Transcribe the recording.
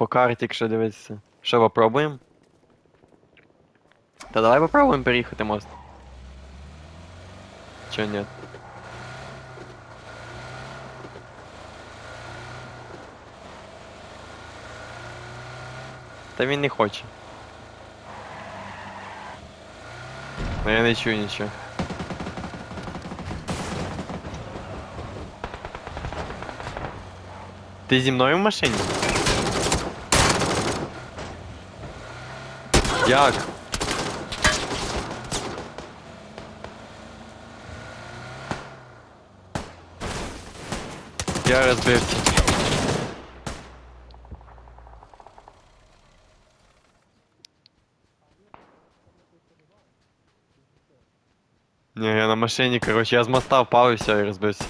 по карті, якщо дивитися. Що, попробуємо? Та давай попробуємо переїхати мост. Чо ні? Та він не хоче. Ну я не чую нічого. Ти зі мною в машині? Як? Я розбився. Ні, я на машині, коротше, я з моста впав і все, і розбився.